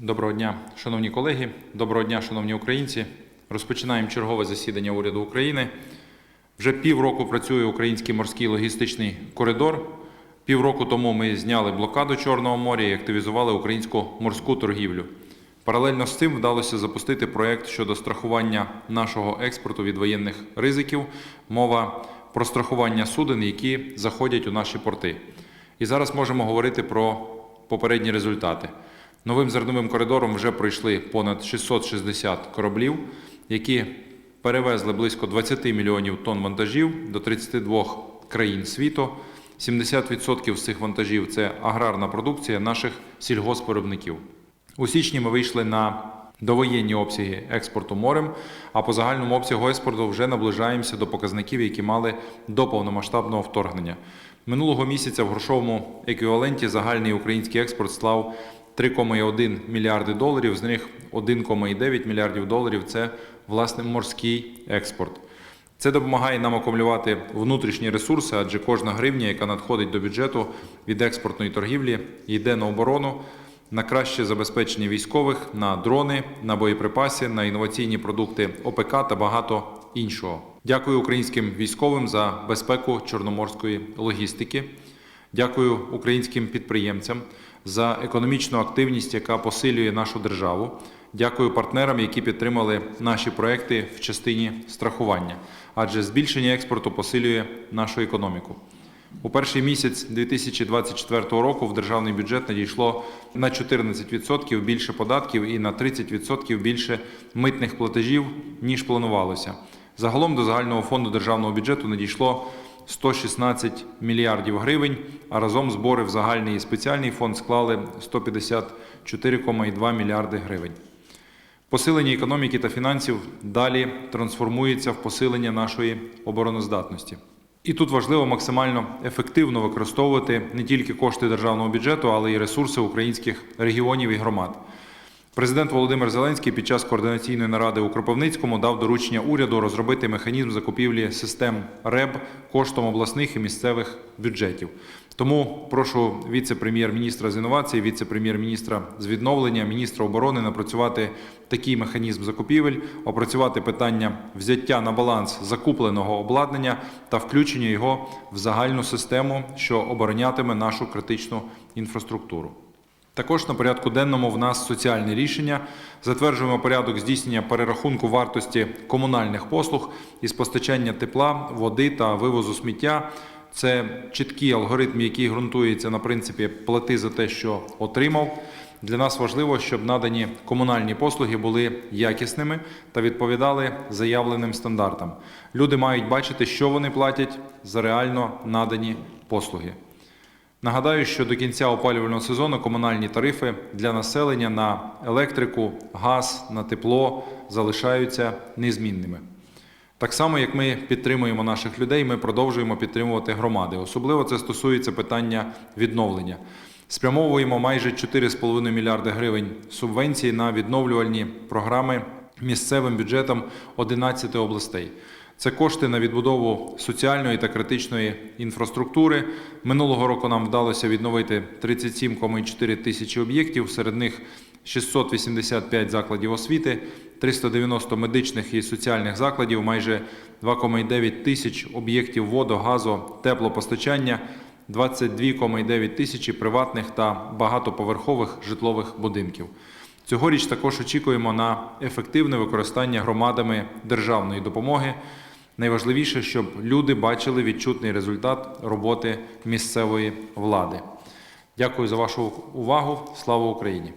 Доброго дня, шановні колеги, доброго дня, шановні українці. Розпочинаємо чергове засідання уряду України. Вже півроку працює український морський логістичний коридор. Півроку тому ми зняли блокаду Чорного моря і активізували українську морську торгівлю. Паралельно з цим вдалося запустити проект щодо страхування нашого експорту від воєнних ризиків. Мова про страхування суден, які заходять у наші порти. І зараз можемо говорити про попередні результати. Новим зерновим коридором вже пройшли понад 660 кораблів, які перевезли близько 20 мільйонів тонн вантажів до 32 країн світу. 70% з цих вантажів це аграрна продукція наших сільгоспвиробників. У січні ми вийшли на довоєнні обсяги експорту морем, а по загальному обсягу експорту вже наближаємося до показників, які мали до повномасштабного вторгнення. Минулого місяця в грошовому еквіваленті загальний український експорт склав 3,1 мільярди доларів, з них 1,9 мільярдів доларів це власне морський експорт. Це допомагає нам акумулювати внутрішні ресурси, адже кожна гривня, яка надходить до бюджету від експортної торгівлі, йде на оборону, на краще забезпечення військових, на дрони, на боєприпаси, на інноваційні продукти ОПК та багато іншого. Дякую українським військовим за безпеку чорноморської логістики. Дякую українським підприємцям за економічну активність, яка посилює нашу державу. Дякую партнерам, які підтримали наші проекти в частині страхування, адже збільшення експорту посилює нашу економіку. У перший місяць 2024 року в державний бюджет надійшло на 14% більше податків і на 30% більше митних платежів, ніж планувалося. Загалом до загального фонду державного бюджету надійшло 116 мільярдів гривень, а разом збори в загальний і спеціальний фонд склали 154,2 мільярди гривень. Посилення економіки та фінансів далі трансформується в посилення нашої обороноздатності. І тут важливо максимально ефективно використовувати не тільки кошти державного бюджету, але й ресурси українських регіонів і громад. Президент Володимир Зеленський під час координаційної наради у Кропивницькому дав доручення уряду розробити механізм закупівлі систем РЕБ коштом обласних і місцевих бюджетів. Тому прошу віце-прем'єр-міністра з інновацій, віце-прем'єр-міністра з відновлення, міністра оборони напрацювати такий механізм закупівель, опрацювати питання взяття на баланс закупленого обладнання та включення його в загальну систему, що оборонятиме нашу критичну інфраструктуру. Також на порядку денному в нас соціальне рішення. Затверджуємо порядок здійснення перерахунку вартості комунальних послуг із постачання тепла, води та вивозу сміття. Це чіткий алгоритм, який ґрунтується на принципі плати за те, що отримав. Для нас важливо, щоб надані комунальні послуги були якісними та відповідали заявленим стандартам. Люди мають бачити, що вони платять за реально надані послуги. Нагадаю, що до кінця опалювального сезону комунальні тарифи для населення на електрику, газ, на тепло залишаються незмінними. Так само, як ми підтримуємо наших людей, ми продовжуємо підтримувати громади. Особливо це стосується питання відновлення. Спрямовуємо майже 4,5 мільярди гривень субвенцій на відновлювальні програми місцевим бюджетом 11 областей. Це кошти на відбудову соціальної та критичної інфраструктури. Минулого року нам вдалося відновити 37,4 тисячі об'єктів, серед них 685 закладів освіти, 390 медичних і соціальних закладів, майже 2,9 тисяч об'єктів водо, газу, теплопостачання, 22,9 тисячі приватних та багатоповерхових житлових будинків. Цьогоріч також очікуємо на ефективне використання громадами державної допомоги. Найважливіше, щоб люди бачили відчутний результат роботи місцевої влади. Дякую за вашу увагу. Слава Україні!